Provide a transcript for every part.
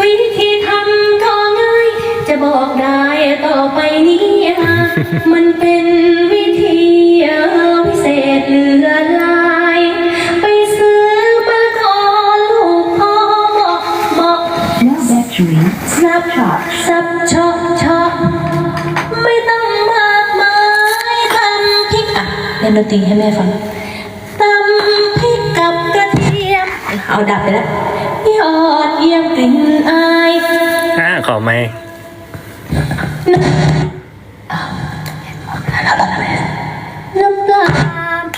วิธีทำก็ง่าย จะบอกได้ต่อไปนี้นะมันเป็นวิธีพิเศษเหลือหลาย ไปซื้อมาก่อนลูกพ่อเหมาะ No battery. สับสับชอบชอบไม่ต้องมากมายตำพริกอะเล่นดนตรีให้แม่ฟัง เอาดับไปแล้วยอดเยี่ยมกลิ่นอายอ่าขอไหมน้ำปลา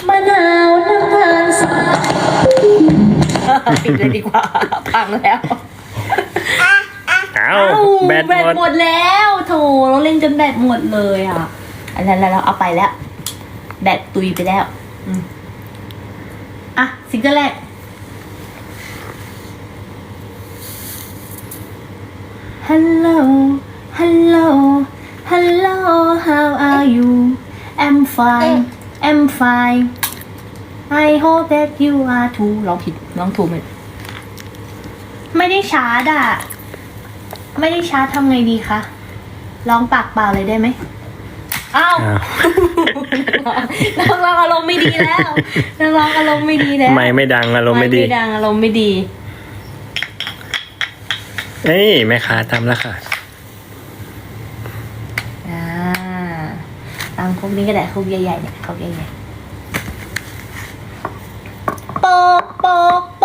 มะนาวน้ำตาลสายปิดเลยดีกว่าพังแล้วเอ้าเอ้าแบตแบตหมดหมดแล้วโถเราเล่นจนแบตหมดเลยอะ อันนั้นเราเอาไปแล้ว แบตตุยไปแล้วอืมอะซิงเกิลแรก Hello Hello Hello how are you I'm fine I'm fine I hope that you are too ร้องผิดร้องถูกไหมไม่ได้ชาร์จอะไม่ได้ชาร์จทำไงดีคะร้องปากเปล่าเลยได้ไหมอ้าวอ้าว นักร้องอารมณ์ไม่ดีแล้วนักร้องอารมณ์ไม่ดีแล้วไม่ไม่ดังอารมณ์ไม่ดีไม่ดังอารมณ์ไม่ดี เอ้ยแม่ค้าทำแล้วค่ะ อ่าตังคุกนี้ก็ได้คุกใหญ่ๆเนี่ยคุกใหญ่ๆโปกโปกโป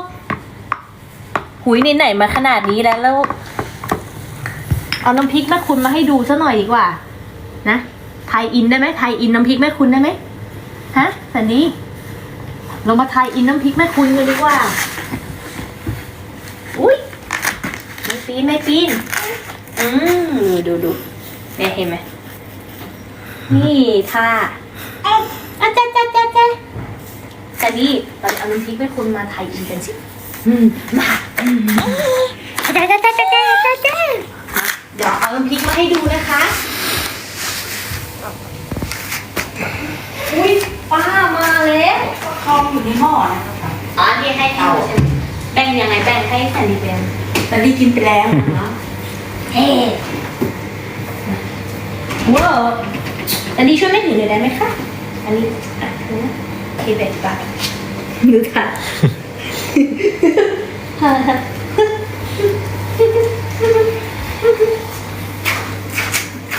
กหุยนี่ไหนมาขนาดนี้แล้วแล้ว เอาน้ำพริกแม่คุณมาให้ดูซะหน่อยดีกว่า นะไทยอินได้ไหมไทยอินน้ำพริกแม่คุณได้ไหมฮะสันนี้เรามาไทยอินน้ำพริกแม่คุณกันดีกว่า อุ้ยไม่ ปีนไม่ปีน อืมดูดูเนี่ยเห็นไหมนี่ท่าเอ๊ะอาจ้าจ้าจ้าจ้าแต่นี่เราเอาน้ำพริกแม่คุณมาไทยอินกันสิอืมมาอืมจ้าจ้าจ้าจ้าจ้าจ้าจ้าเดี๋ยวเอาน้ำพริกมาให้ดูนะคะอุ้ยป้ามาแล้วทองอยู่ในหม้อนะครับอ๋อนี่ให้ให้ดูใช่ไหมแบ่งยังไงแบ่งให้แผ่นดินแบ่ งแต่ดีกินไปแล้วนะเฮ้ว้าวอันนี้ช่วยไม่ถือเลยได้ไหมคะ อันนี้อะถือนะทีเบ็ดปากมือค่ะ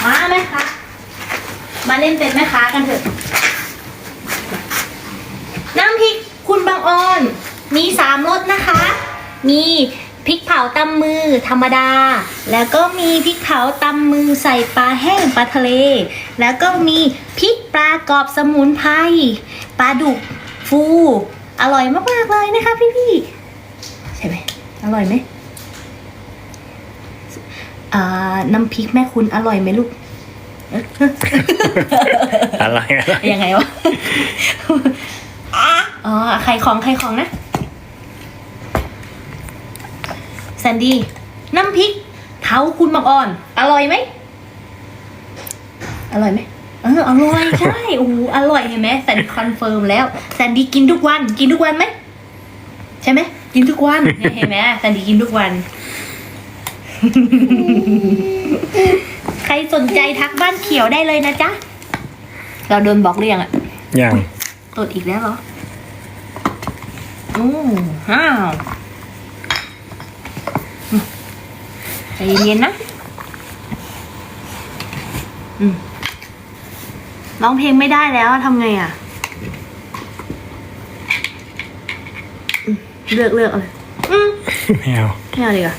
มาไหมคะ มาเล่นเป็นแม่ค้ากันเถอะน้ำพริกคุณบางออน มีสามรสนะคะ มี พริกเผาตำมือธรรมดา แล้วก็มีพริกเผาตำมือใส่ปลาแห้งปลาทะเล แล้วก็มีพริกปลากรอบสมุนไพรปลาดุกฟู อร่อยมากๆเลยนะคะพี่ๆใช่ไหมอร่อยไหมอ่าน้ำพริกแม่คุณอร่อยไหมลูกอะไรอะไรยังไงวะอ๋อใครของใครของนะ แซนดี้น้ำพริกเท้าคุณบางอ่อน อร่อยไหมอร่อยไหมเอออร่อยใช่โอ้โหอร่อยเห็นไหมแซนดี้คอนเฟิร์มแล้วแซนดี้กินทุกวัน กินทุกวันไหมใช่ไหมกินทุกวันเนี่ยเห็นไหมแซนดี้กินทุกวัน ใครสนใจทักบ้านเขียวได้เลยนะจ๊ะเราโดนบล็อกหรือยังอะยังตดอีกแล้วเหรออืมอ้าวอืมใจ เย็นๆนะอืมร้องเพลงไม่ได้แล้วทำไงอะอืมเลือกเลือกเลยอืมไม่เอาไม่เอาดีกว่า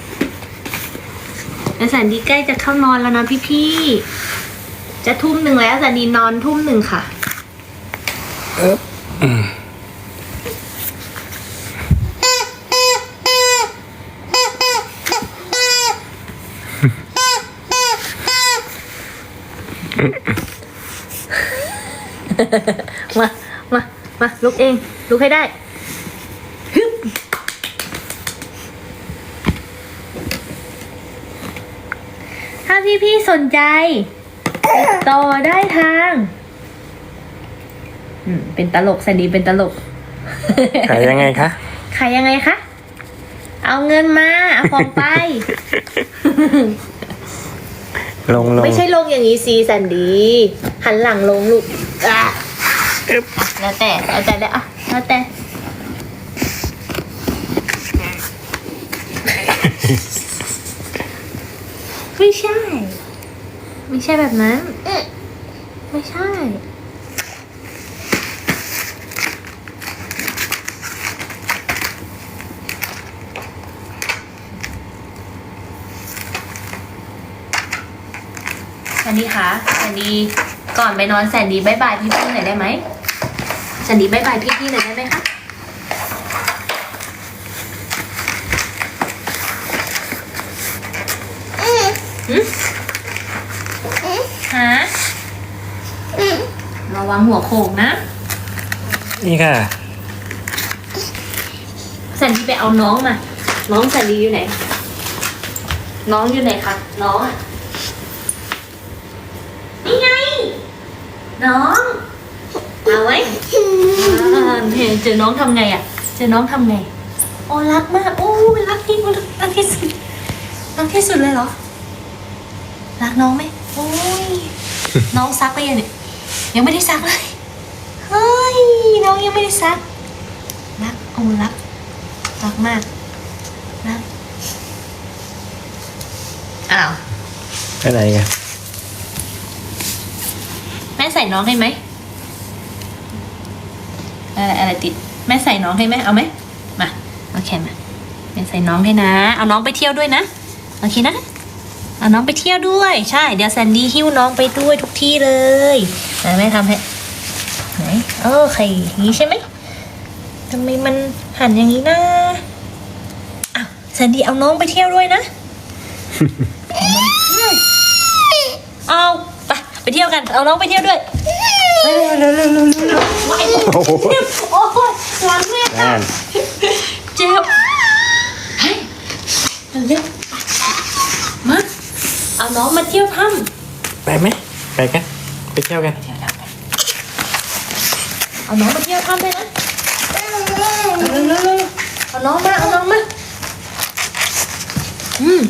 ไอแสนดีใกล้จะเข้านอนแล้วนะพี่ๆ จะทุ่มหนึ่งแล้วแสนดีนอนทุ่มหนึ่งค่ะ มามามาลุกเอง ลุกให้ได้ฮึบถ้าพี่ๆสนใจติดต่อได้ทางอืมเป็นตลกแสนดีเป็นตลก ขายยังไงคะ ขายยังไงคะ เอาเงินมา เอาของไป ลงลงไม่ใช่ลงอย่างนี้ซีแซนดีหันหลังลงลูก อะแล้วแต่แล้วแต่แล้วอะแล้วแต่ไม่ใช่ ไม่ใช่แบบนั้น ไม่ใช่แซนดี้คะแซนดี้ ก่อนไปนอนแซนดี้บายบายพี่ๆหน่อยได้ไหมแซนดี้บายบายพี่ๆหน่อยได้ไหมคะหืมฮะระวังหัวโขกนะ นี่ค่ะแซนดี้ไปเอาน้องมา น้องแซนดี้อยู่ไหน น้องอยู่ไหนคะ น้องอะนี่ไง น้องเอาไว้อ่าเห็นเจอน้องทำไงอะ เจอน้องทำไงโอ้รักมากโอ้ยรักที่รักรักที่สุดรักที่สุดเลยเหรอ รักน้องไหมโอ้ยน้องซักไปยังเนี่ยยังไม่ได้ซักเลยเฮ้ยน้องยังไม่ได้ซักรักโอ้รักรักมากรักอ้าวไปไหนกัน ม่ใส่น้องให้ไหมอะไรอะไรติด แม่ใส่น้องให้ไหมเอาไหมมาโอเคมาแม่ใส่น้องให้นะ เอาน้องไปเที่ยวด้วยนะโอเคนะเอาน้องไปเที่ยวด้วย ใช่ เดี๋ยวแซนดี้หิ้วน้องไปด้วยทุกที่เลยไหนแม่ทำให้ไหนโอเคอย่างนี้ใช่ไหมทำไมมันหันอย่างนี้นะอ้าวแซนดี้เอาน้องไปเที่ยวด้วยนะ เอา ไปเที่ยวกัน เอาน้องไปเที่ยวด้วยเร็วเร็วเร็วเร็วเร็วโอ้โหโอ้ยหลังแม่นั่นเจ็บเฮ้ยเร็วมาเอาน้องมาเที่ยวถ้ไปไหมไปกันไปเที่ยวกันำเอาน้องมาเที่ยวถ้ำด้วยนะเร็วเร็วเร็วเอาน้องมาเอาน้องมาอืม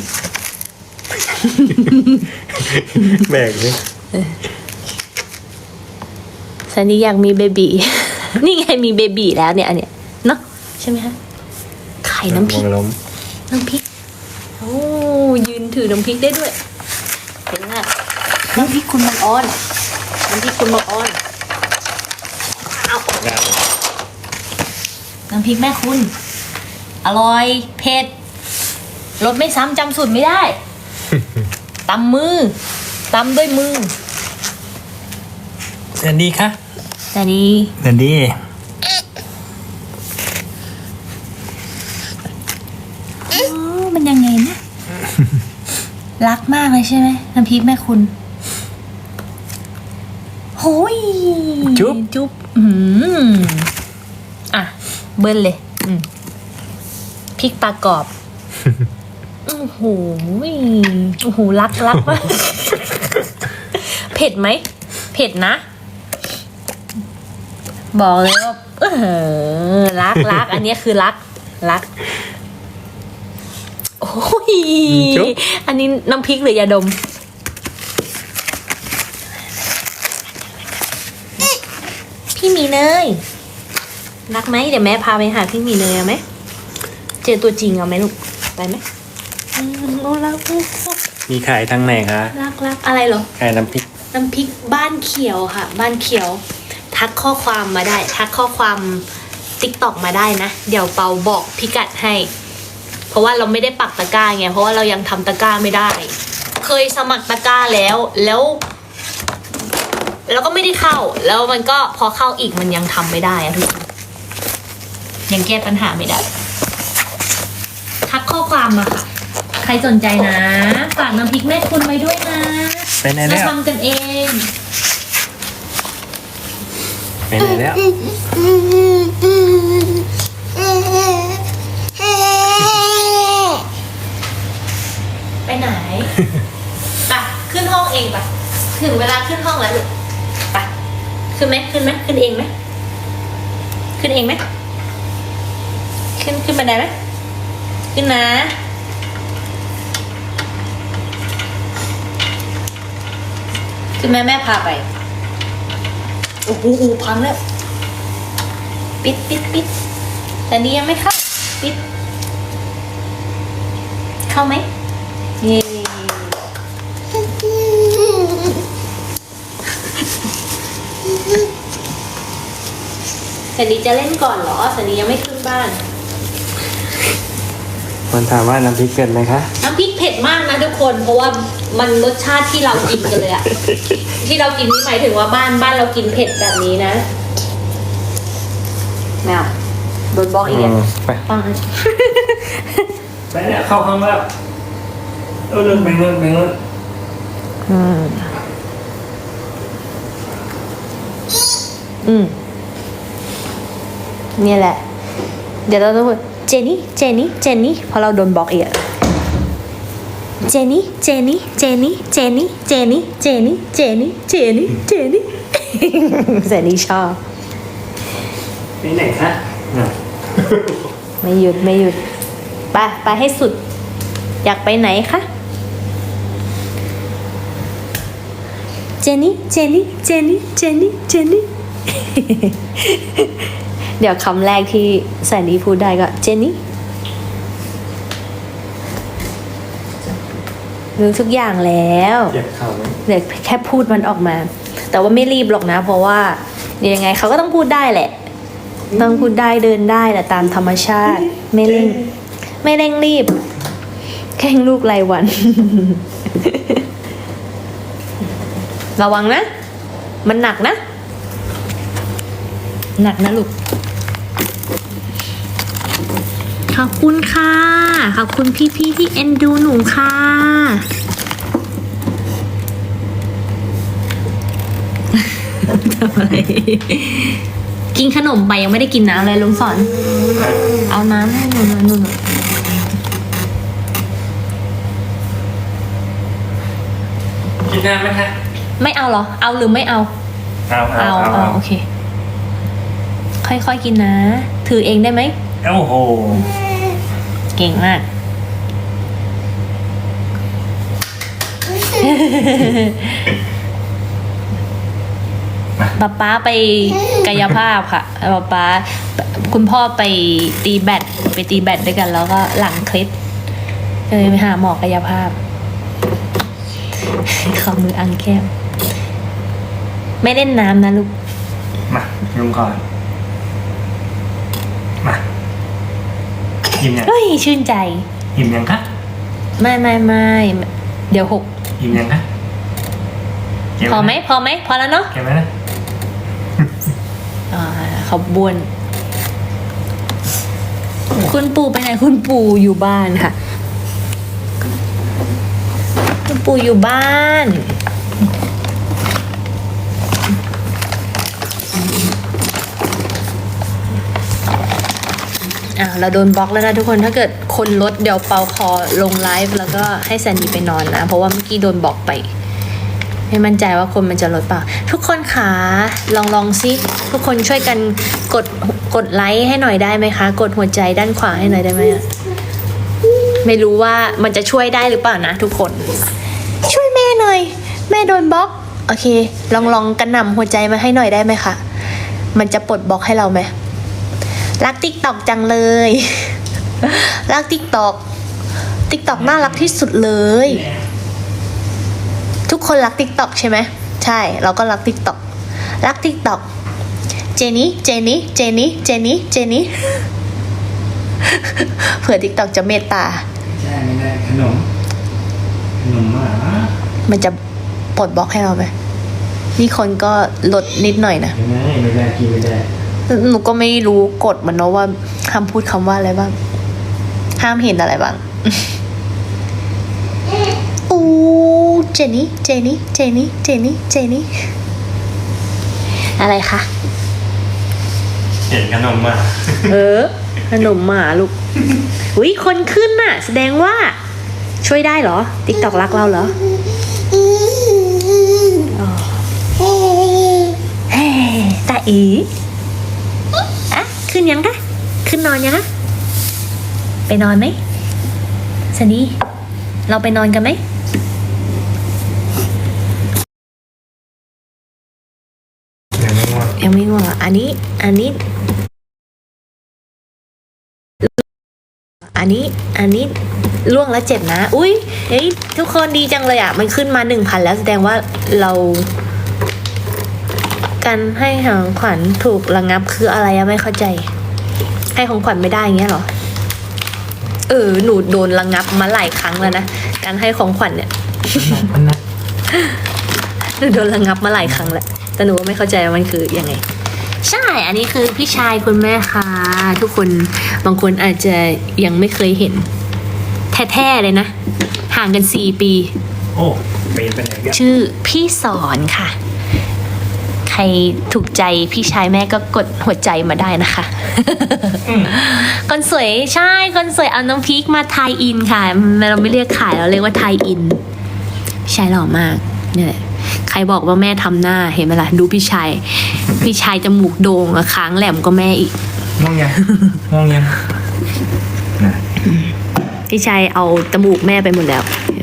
แบกเลย ซันนี่อยากมีเบบีนี่ไงมีเบบีแล้วเนี่ยอันเนี้ยเนาะใช่ไหมคะไข่น้ำพริกวงล้มน้ำพริกโอ้ยืนถือน้ำพริกได้ด้วยเห็นไหมน้ำพริกคุณมังออนน้ำพริกคุณมังออนเอานั่นน้ำพริกแม่คุณ อร่อยเผ็ดรสไม่ซ้ำจำสูตรไม่ได้ตำมือตำด้วยมือ แซนดี้คะแต่ดีแซนดี้อ๋อมันยังไงนะ รักมากเลยใช่ไหมน้ำพริกแม่คุณโอ้ยจุ๊บ จุ๊บอืมอะ เบิ้ลเลยอืมพริกปลากรอบ โอ้โหโอ้โหรักรักมาก เผ็ดไหม เผ็ดนะ บอกเลยว่าเออรักรักอันนี้คือรักรัก โอ้ย จุ๊บ อันนี้น้ำพริกหรือยาดม พี่หมีเนยรักไหมเดี๋ยวแม่พาไปหาพี่หมีเนยเอาไหมเจอตัวจริงเอาไหมลูกไปไหมอืมโอ้รักรักมีขายทางไหนคะรักรักอะไรเหรอขายน้ำพริกน้ำพริกบ้านเขียวค่ะ บ้านเขียว ทักข้อความมาได้ ทักข้อความติ๊กตอกมาได้นะ เดี๋ยวเปาบอกพิกัดให้ เพราะว่าเราไม่ได้ปักตะกร้าไง เพราะว่าเรายังทำตะกร้าไม่ได้ เคยสมัครตะกร้าแล้วแล้ว แล้วก็ไม่ได้เข้า แล้วมันก็พอเข้าอีกมันยังทำไม่ได้อะทุกคนยังแก้ปัญหาไม่ได้ ทักข้อความมาค่ะ ใครสนใจนะ ฝากน้ำพริกแม่คุณไว้ด้วยนะไปไหนมาแล้วทำกันเอง ไปไหนแล้วไปไหนไปขึ้นห้องเองไปถึงเวลาขึ้นห้องแล้วลูกไปขึ้นไหมขึ้นไหมขึ้นเองไหมขึ้นเองไหมขึ้นขึ้นบันไดไหมขึ้นนะขึ้นแม่แม่พาไป โอ้โหพังแล้ว ปิดปิดปิดแต่นี้ยังไม่เข้า ปิด เข้าไหมเย้สันดีจะเล่นก่อนเหรอสันดียังไม่ขึ้นบ้าน มันถามว่าน้ำพริกเกิดไหมคะ น้ำพริกเผ็ดมากนะทุกคน เพราะว่า มันรสชาติที่เรากินกันเลยอะที่เรากินนี่หมายถึงว่าบ้านบ้านเรากินเผ็ดแบบนี้นะแมวโดนบล็อกอีกอือะมไปปังไปเนี่ยเข้าห้องแล้วเออเรื่องไปเรื่องไปเรื่องอืมอืมเนี่ยแหละ เดี๋ยวเราต้องพูดเจนี่เจนี่เจนี่เพราะเราโดนบล็อกอีกอะ เจนี่เจนี่เจนี่เจนี่เจนี่เจนี่เจนี่เจนี่เจนี่เจนี่ชอบไปไหนคะน่ะไม่หยุดไม่หยุดไปไปให้สุด อยากไปไหนคะเจนี่เจนี่เจนี่เจนี่เจนี่เดี๋ยวคำแรกที่แสนดีพูดได้ก็เจนี่ รู้ทุกอย่างแล้วเหยียบเข่าไหมเดี๋ยวแค่พูดมันออกมา แต่ว่าไม่รีบหรอกนะ เพราะว่าเดี๋ยวยังไงเขาก็ต้องพูดได้แหละ ต้องพูดได้เดินได้แต่ตามธรรมชาติ ไม่เร่ง ไม่เร่งรีบ แข่งลูกรายวัน ระวังนะ มันหนักนะ หนักนะลูก ขอบคุณค่ะ ขอบคุณพี่ๆที่เอ็นดูหนูค่ะ ทำอะไร กินขนมไปยังไม่ได้กินน้ำเลยลุงสอน เอาน้ำให้หนูหน่อยหนูหน่อยกินน้ำไหมคะไม่เอาเหรอ เอาหรือไม่เอาเอา เอาเอาเอาเอาโอเค ค่อยๆกินนะ ถือเองได้ไหม โอ้โห เก่งมาก ป๊าป๊าไปกายภาพค่ะป๊าป๊าคุณพ่อไปตีแบดไปตีแบดด้วยกัน แล้วก็หลังคลิปเลยไปหาหมอกายภาพขอมืออังแก้มไม่เล่นน้ำนะลูก มาลุงก่อน มา อิ่มยังเฮ้ยชื่นใจ อิ่มยังคะไม่ไม่ไม่เดี๋ยวหกอิ่มยังคะเก็บพอไหมว้นะพอไหมพอแล้วเนาะเก็บไว้นะอ่าเขาบวน คุณปู่ไปไหนคุณปู่อยู่บ้านค่ะ คุณปู่อยู่บ้าน อ่าเราโดนบล็อกแล้วนะทุกคนถ้าเกิดคนลดเดี๋ยวเปาคอลงไลฟ์แล้วก็ให้แซนดี้ไปนอนนะ เพราะว่าเมื่อกี้โดนบล็อกไป ไม่มั่นใจว่าคนมันจะลดเปล่า ทุกคนขาลองลองซิ ทุกคนช่วยกันกดกดไลค์ให้หน่อยได้ไหมคะ กดหัวใจด้านขวาให้หน่อยได้ไหมอะไม่รู้ว่ามันจะช่วยได้หรือเปล่านะทุกคน ช่วยแม่หน่อย แม่โดนบล็อก โอเค ลองลองกระหน่ำหัวใจมาให้หน่อยได้ไหมคะมันจะปลดบล็อกให้เราไหม รักติ๊กตอกจังเลย รักติ๊กตอกติ๊กตอกน่ารักที่สุดเลย ทุกคนรัก t ิ k t o k ใช่ไหมใช่ เราก็รัก t ิ k t o k รัก t ิ k t o k เจนี่เจนี่เจนี่เจนี่เจนี่เผื่อ t ิ k t o k จะเมตตาใช่ไม่ได้ขนมขนมหมามันจะปลดบล็อกให้เราไหมนี่คนก็ลดนิดหน่อยนะไม่ได้ไม่ได้กินไม่ได้ หนูก็ไม่รู้กฎมันเนาะว่าห้ามพูดคำว่าอะไรบ้าง ห้ามเห็นอะไรบ้างอู้เจนี่เจนี่เจนี่เจนี่เจนี่อะไรคะเห็นขนมหมาเออขนมหมาลูกอุ้ยคนขึ้นน่ะ แสดงว่าช่วยได้เหรอ ติ๊กตอกรักเราเหรออ๋อเฮ้ตาอีอะ ขึ้นยังคะขึ้นนอนยังคะไปนอนไหมสันดีเราไปนอนกันไหมยังไม่ง่วงยังไม่ง่วงอันนี้ อันนี้ อันนี้ อันนี้ล่วงแล้วเจ็บนะ อุ้ยเฮ้ยทุกคนดีจังเลยอะ มันขึ้นมาหนึ่งพันแล้วแสดงว่าเรา การให้ของขวัญถูกระงับคืออะไรอะไม่เข้าใจ ให้ของขวัญไม่ได้อย่างเงี้ยเหรอ เออ หนูโดนระงับมาหลายครั้งแล้วนะ การให้ของขวัญเนี่ยมันนะหนูโดนระงับมาหลายครั้งแล้วแต่หนูก็ไม่เข้าใจว่ามันคือยังไง ใช่ อันนี้คือพี่ชายคุณแม่ค่ะ ทุกคนบางคนอาจจะยังไม่เคยเห็น แท้ๆเลยนะ ห่างกันสี่ปี โอ้เป็นไปไหนกันชื่อพี่สอนค่ะ ใครถูกใจพี่ชายแม่ก็กดหัวใจมาได้นะคะ คนสวยใช่คนสวยเอาน้องพีคมาไทยอินค่ะ เราไม่เรียกขายเราเรียกว่าไทยอินพี่ชายหล่อมากเนี่ยแหละใครบอกว่าแม่ทำหน้าเห็นไหมล่ะดูพี่ชาย พี่ชายจมูกโด่งอะค้างแหลมก็แม่อีกง่วงยังง่วงยังนะพี่ชายเอาจมูกแม่ไปหมดแล้วเห็นไหม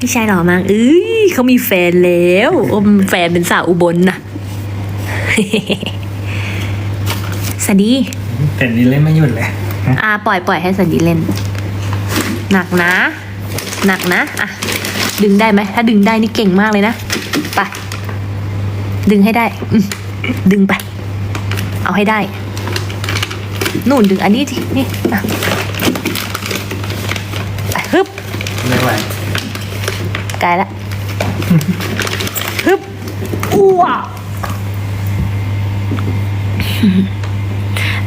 พี่ชายหล่อมากเอ้ยเขามีแฟนแล้วโอ้มแฟนเป็นสาวอุบลนะสวัสดีแต่นี่เล่นไม่หยุดเลยนะอ่าปล่อยปล่อยให้สันดีเล่น หนักนะ หนักนะอะดึงได้ไหมถ้าดึงได้นี่เก่งมากเลยนะไปดึงให้ได้อืมดึงไป เอาให้ได้นู่นดึงอันนี้ทีนี่อะไปฮึบไม่ไหว ไกลละฮึบอ้ว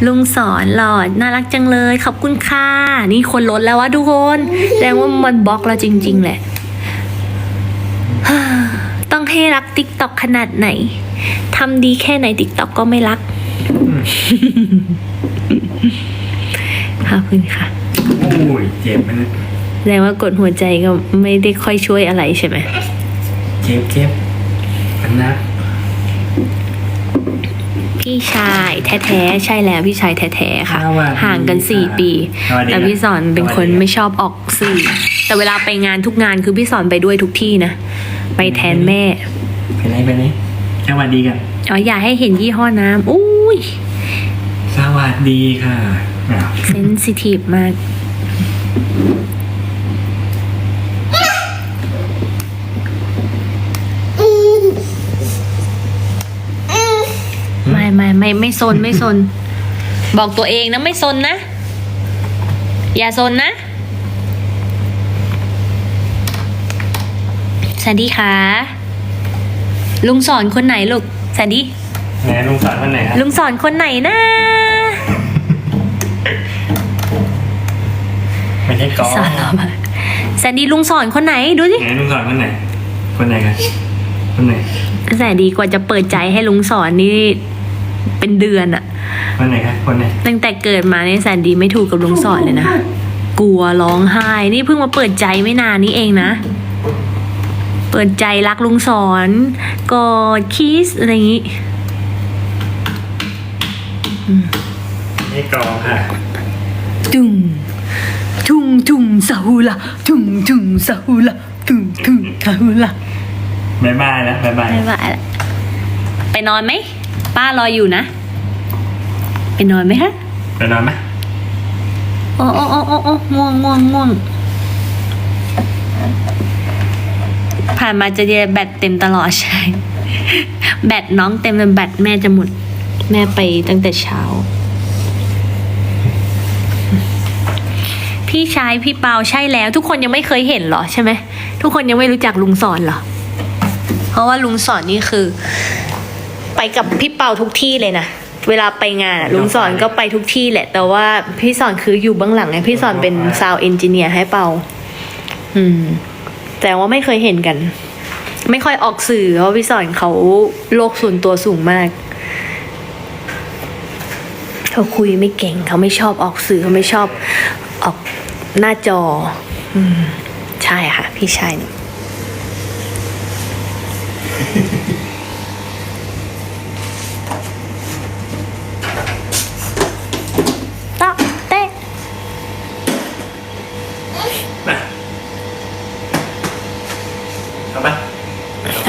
ลุงสอนหลอดน่ารักจังเลย ขอบคุณค่ะ นี่คนลดแล้ววะทุกคนแสดงว่ามันบล็อกเราจริง ๆ แหละ ต้องให้รักติ๊กต็อกขนาดไหนทำดีแค่ไหนติ๊กต็อกก็ไม่รัก ขอบคุณค่ะ โอ้ยเจ็บมัน แสดงว่ากดหัวใจก็ไม่ได้ค่อยช่วยอะไรใช่ไหมเจ็บเจ็บมันนะพี่ชายแท้ๆใช่แล้วพี่ชายแท้ๆค่ะสวัสดีห่างกันสี่ค่ะปีสวัสดีแต่พี่สอนเป็นคนสวัสดีไม่ชอบออกสื่อแต่เวลาไปงานทุกงานคือพี่สอนไปด้วยทุกที่นะ ไปแทนแม่ ไปไหนไปไหนสวัสดีกันอ๋ออยากให้เห็นยี่ห้อน้ำอุ้ยสวัสดีค่ะอ้าวเซนซิทีฟมาก ไม่ไม่ไม่ไม่ซนไม่ซน บอกตัวเองนะไม่ซนนะ อย่าซนนะ สวัสดีค่ะ ลุงสอนคนไหนลูก สวัสดี ไหนลุงสอนวันไหนครับลุงสอนคนไหนนะ ไม่ใช่กอสอนเรามาแสนดีลุงสอนคนไหนดูสิ ไหนลุงสอนวันไหน คนไหนกันคนไหนแสนดีกว่าจะเปิดใจให้ลุงสอนนี่ เป็นเดือนอะคนไหนครับคนไหนตั้งแต่เกิดมาเนี่ยแสนดีไม่ถูกกับลุงสอนเลยนะ กลัวร้องไห้ นี่เพิ่งมาเปิดใจไม่นานนี้เองนะ เปิดใจรักลุงสอนกอดคิสอะไรอย่างงี้ไม่กอค่ะจุงจุงจุงซาฮูละจุงจุงซาฮูละจุงจุงซาฮูละบายบายแล้วบายบาย ไม่ไหวละไปนอนไหม ป้ารออยู่นะ ไปนอนไหมคะไปนอนไหมโอ้โอ้โอ้โอ้โอ้ง่วงง่วงง่วงผ่านมาจะเจอแบตเต็มตลอดใช่ แบตน้องเต็มแต่แบตแม่จะหมด แม่ไปตั้งแต่เช้า พี่ชายพี่เปาใช่แล้ว ทุกคนยังไม่เคยเห็นเหรอใช่ไหมทุกคนยังไม่รู้จักลุงสอนเหรอ เพราะว่าลุงสอนนี่คือไป กับพี่เปาทุกที่เลยนะเวลาไปงานอะลุงสอนก็ไปทุกที่แหละ แต่ว่าพี่สอนคืออยู่เบื้องหลังไงพี่สอนเป็นซาวเอนจิเนียร์ให้เปา อืม แต่ว่าไม่เคยเห็นกัน ไม่ค่อยออกสื่อเพราะพี่สอนเขาโลกส่วนตัวสูงมากเขาคุยไม่เก่งเขาไม่ชอบออกสื่อเขาไม่ชอบออกหน้าจอ อืม ใช่ค่ะ พี่ชาย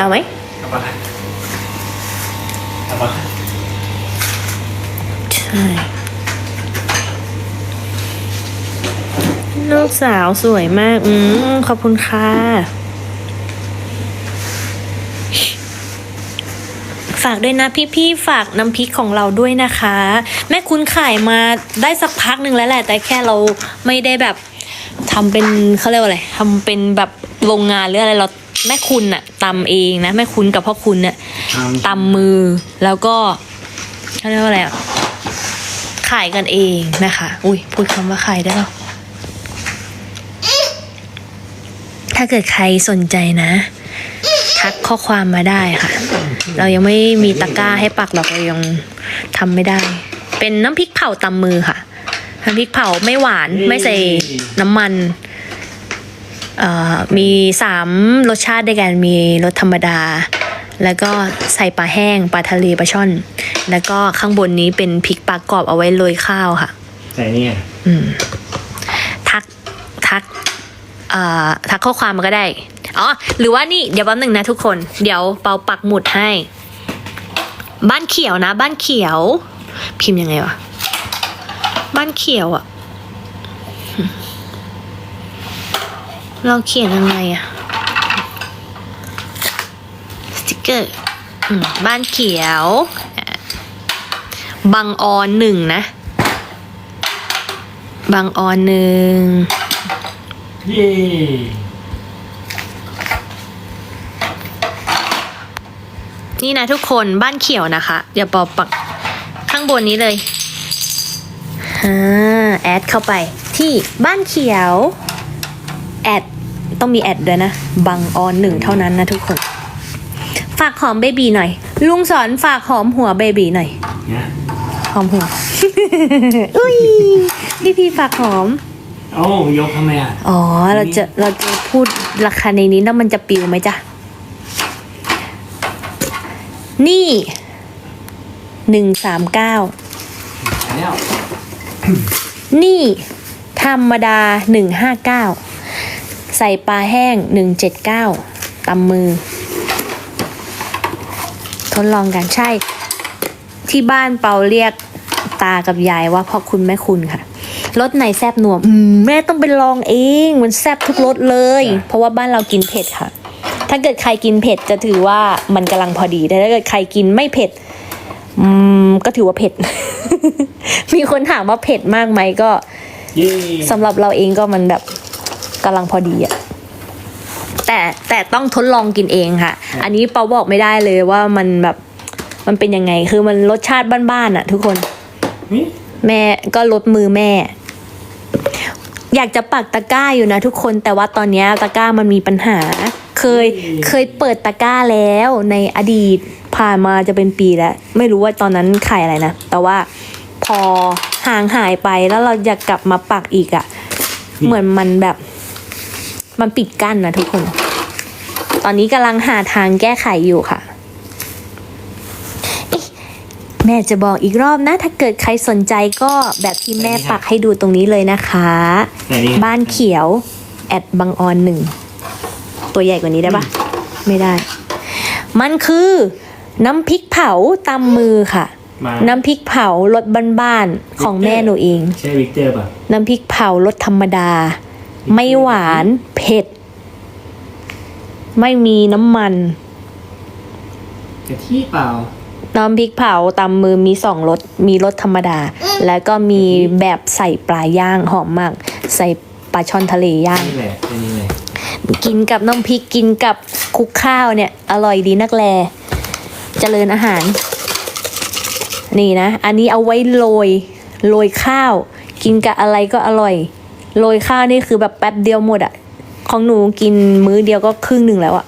เอาไหมทำไมทำไามใช่ลูกสาวสวยมาก อืม ขอบคุณค่ะ ฝากด้วยนะพี่ๆ ฝากน้ำพริกของเราด้วยนะคะ แม่คุณขายมาได้สักพักหนึ่งแล้วแหละ แต่แค่เราไม่ได้แบบทำเป็นเขาเรียกว่าอะไรทำเป็นแบบโรงงานหรืออะไรเรา แม่คุณอะตำเองนะแม่คุณกับพ่อคุณเนี่ยทำตำมือแล้วก็เขาเรียกว่าอะไรอะขายกันเองนะคะ อุ้ยพูดคำว่าขายได้หรอถ้าเกิดใครสนใจนะ ทักข้อความมาได้ค่ะ เรายังไม่มีตะกร้าให้ปักหรอกเรายังทำไม่ได้ เป็นน้ำพริกเผาตำมือค่ะน้ำพริกเผาไม่หวานไม่ใส่น้ำมันเอ่อ มีสามรสชาติด้วยกันมีรสธรรมดา แล้วก็ใส่ปลาแห้งปลาทะเลปลาช่อน แล้วก็ข้างบนนี้เป็นพริกปลากรอบเอาไว้โรยข้าวค่ะแต่เนี่ยอืมทักทักเอ่อทักข้อความมาก็ได้อ๋อหรือว่านี่เดี๋ยวแป๊บหนึ่งนะทุกคน เดี๋ยวเปาปักหมุดให้ บ้านเขียวนะ บ้านเขียว พิมพ์ยังไงวะบ้านเขียวอะ เราเขียนยังไงอะสติกเกอร์บ้านเขียวบังออนหนึ่งนะ บางออนหนึ่งเย้นี่นะทุกคนบ้านเขียวนะคะอย่าปอปักข้างบนนี้เลยอ่าแอดเข้าไปที่บ้านเขียว แอด ต้องมีแอดด้วยนะ บังออนหนึ่งเท่านั้นนะทุกคน ฝากหอมเบบีหน่อย ลุงสอนฝากหอมหัวเบบีหน่อยเนี่ยหอมหัว อุ้ยพี่พี่ฝากหอมโอ้ยกทำไมอะอ๋อ เราจะเราจะพูดราคาในนี้แล้วมันจะปิวไหมจ๊ะ นี่หนึ่งสามเก้าแล้วนี่ ธรรมดาหนึ่งห้าเก้า ใส่ปลาแห้งหนึ่งเจ็ดเก้าตำมือ ทดลองกันใช่ ที่บ้านเปาเรียกตากับยายว่าพ่อคุณแม่คุณค่ะรสไหนแซบนัวอืมแม่ต้องไปลองเองมันแซบทุกรสเลย เพราะว่าบ้านเรากินเผ็ดค่ะ ถ้าเกิดใครกินเผ็ดจะถือว่ามันกำลังพอดี แต่ถ้าเกิดใครกินไม่เผ็ดอืมก็ถือว่าเผ็ด มีคนถามว่าเผ็ดมากไหมก็เย้สำหรับเราเองก็มันแบบ กำลังพอดีอะแต่แต่ต้องทดลองกินเองค่ะ อันนี้เปาบอกไม่ได้เลยว่ามันแบบมันเป็นยังไง คือมันรสชาติบ้านๆอะทุกคนนี่แม่ก็ลดมือแม่ อยากจะปักตะกร้าอยู่นะทุกคน แต่ว่าตอนเนี้ยตะกร้ามันมีปัญหา เคยเคยเปิดตะกร้าแล้วในอดีตผ่านมาจะเป็นปีแล้ว ไม่รู้ว่าตอนนั้นขายอะไรนะ แต่ว่าพอห่างหายไปแล้วเราอยากกลับมาปักอีกอะ่ะ เหมือนมันแบบ มันปิดกั้นนะทุกคน ตอนนี้กำลังหาทางแก้ไขอยู่ค่ะแม่จะบอกอีกรอบนะ ถ้าเกิดใครสนใจก็แบบที่แม่ปักให้ดูตรงนี้เลยนะคะแต่นี่บ้านเขียว แอดบังออนหนึ่ง ตัวใหญ่กว่านี้ได้ปะไม่ได้ มันคือน้ำพริกเผาตำมือค่ะมาน้ำพริกเผารสบ้านๆของแม่หนูเอง ใช่วิกเตอร์ป่ะ น้ำพริกเผารสธรรมดา ไม่หวานเผ็ด ไม่มีน้ำมันกะทิเปล่าน้ำพริกเผาตำมือมีสองรสมีรสธรรมดา แล้วก็มีแบบใส่ปลาย่างหอมมาก ใส่ปลาช่อนทะเลย่าง นี่แหละอันนี้เลยกินกับน้ำพริกกินกับคลุกข้าวเนี่ย อร่อยดีนักแล เจริญอาหาร นี่นะ อันนี้เอาไว้โรยโรยข้าว กินกับอะไรก็อร่อย โรยข้าวนี่คือแบบแป๊บเดียวหมดอะของหนูกินมื้อเดียวก็ครึ่งหนึ่งแล้วอะ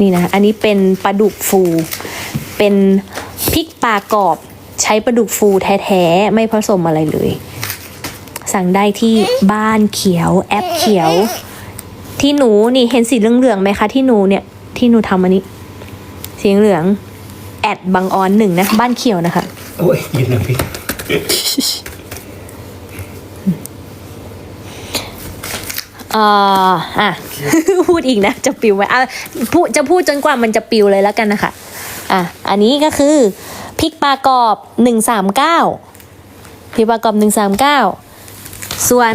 นี่นะ อันนี้เป็นปลาดุกฟู เป็นพริกปลากรอบ ใช้ปลาดุกฟูแท้ๆ ไม่ผสมอะไรเลย สั่งได้ที่บ้านเขียวแอปเขียว ที่หนูนี่เห็นสีเหลืองๆไหมคะ ที่หนูเนี่ยที่หนูทำอันนี้ สีเหลืองแอดบังออนหนึ่งนะ บ้านเขียวนะคะ โอ้ยกินน้ำพริก เอ่ออะ พูดอีกนะ จะปิวไหมอะพูดจะพูดจนกว่ามันจะปิวเลยแล้วกันนะคะอะ อันนี้ก็คือพริกปลากรอบหนึ่งสามเก้าพี่ประกอบหนึ่งสามเก้าส่วน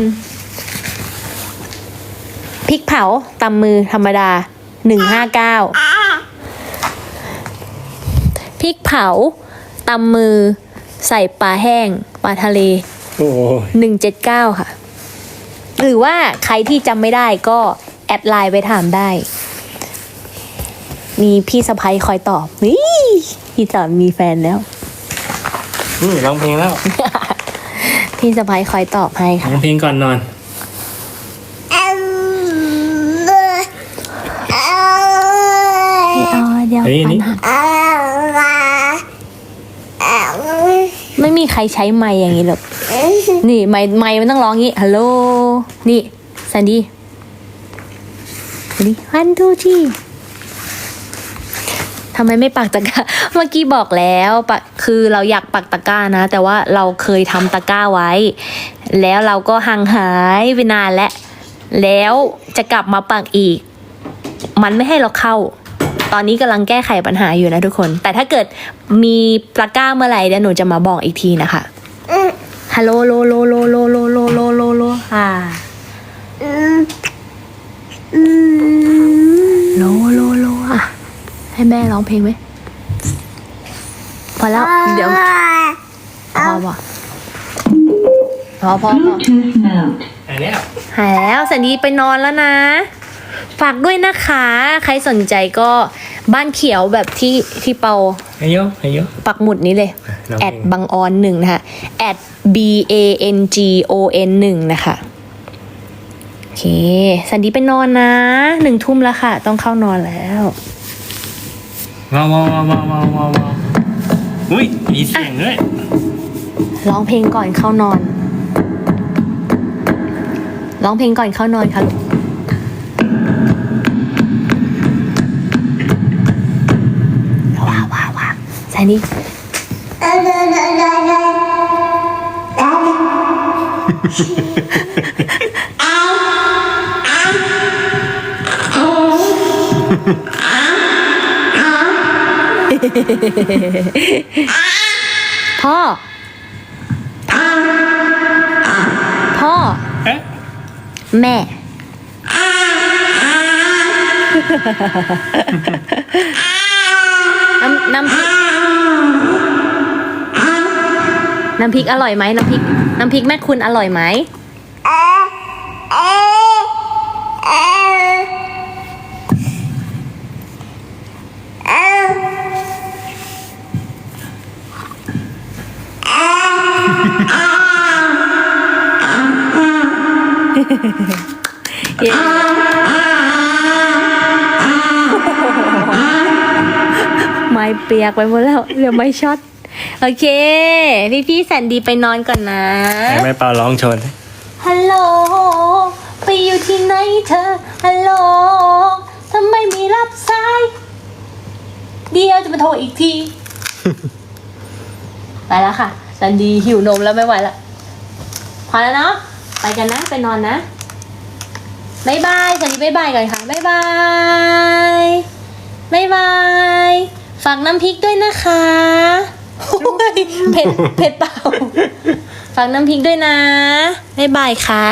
พริกเผาตำมือธรรมดาหนึ่งห้าเก้าพริกเผาตำมือใส่ปลาแห้งปลาทะเลโอ้ยหนึ่งเจ็ดเก้าค่ะ หรือว่าใครที่จำไม่ได้ก็แอดไลน์ไปถามได้ มีพี่สะพ้ยคอยตอบนี่พี่สอนมีแฟนแล้วนี่ร้องเพลงแล้ว พี่สะพ้ยคอยตอบให้ร้ค่ะองเพลงก่อนนอน อ๋อเดี๋ยวเฮ้ยนี่ปัญหาไม่มีใครใช้ไม้อย่างนี้หรอก นี่ไม้ไม้มันต้องร้องงี้ฮัลโหล นี่สันดี้นี่ฮันทูที่ทำไมไม่ปักตะกร้า เมื่อกี้บอกแล้วปักคือเราอยากปักตะกร้านะ แต่ว่าเราเคยทำตะกร้าไว้ แล้วเราก็ห่างหายไปนานแล้วแล้วจะกลับมาปักอีก มันไม่ให้เราเข้า ตอนนี้กำลังแก้ไขปัญหาอยู่นะทุกคน แต่ถ้าเกิดมีตะกร้าเมื่อไหร่เดี๋ยวหนูจะมาบอกอีกทีนะคะ ฮัลโหลโลโลโลโลโลโลโลโลโลค่ะโลโลโลอะ ให้แม่ร้องเพลงไหมพอแล้ว เดี๋ยว พอพอพอพอพอ Bluetooth mode. อันเนี้ยหายแล้วสันดีไปนอนแล้วนะ ฝากด้วยนะคะ ใครสนใจก็ บ้านเขียวแบบที่ที่เปาอายุอายุปักหมุดนี้เลยน้องแอเพดลงบังออนหนึ่งนะคะแอด b a n g o n หนึ่งนะคะโอเคสันดีไปนอนนะหนึ่งทุ่มแล้วค่ะ ต้องเข้านอนแล้วว้าวว้าวว้าวว้าวว้าวว้าวว้าวอุ้ยมีเสียงด้วยร้องเพลงก่อนเข้านอนร้องเพลงก่อนเข้านอนค่ะลูก ว้าวสันดีพ่อ พ่อเอ๊ะแม่ น้ำน้ำพริก น้ำพริกอร่อยไหมน้ำพริกน้ำพริกแม่คุณอร่อยไหมไม้เปียกไปหมดแล้วเดี๋ยวไม่ช็อต โอเค พี่พี่ๆแสนดีไปนอนก่อนนะ ให้แม่เปาร้องชน ฮัลโหล ไปอยู่ที่ไหนเธอ ฮัลโหล ทำไมไม่รับสาย เดี๋ยวจะมาโทรอีกที ไปแล้วค่ะสันดีหิวนมแล้วไม่ไหวละ พอแล้วเนาะ ไปกันนะ ไปนอนนะบายบายสันดีบายบายก่อนค่ะบายบายบายบาย ฝากน้ำพริกด้วยนะคะโอ้ย เผ็ดเผ็ดเปล่าฝากน้ำพริกด้วยนะบายบายค่ะ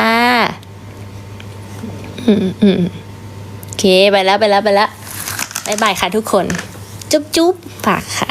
อืมอืมโอเค ไปแล้วไปแล้วไปแล้วบายบายค่ะทุกคน จุ๊บจุ๊บฝากค่ะ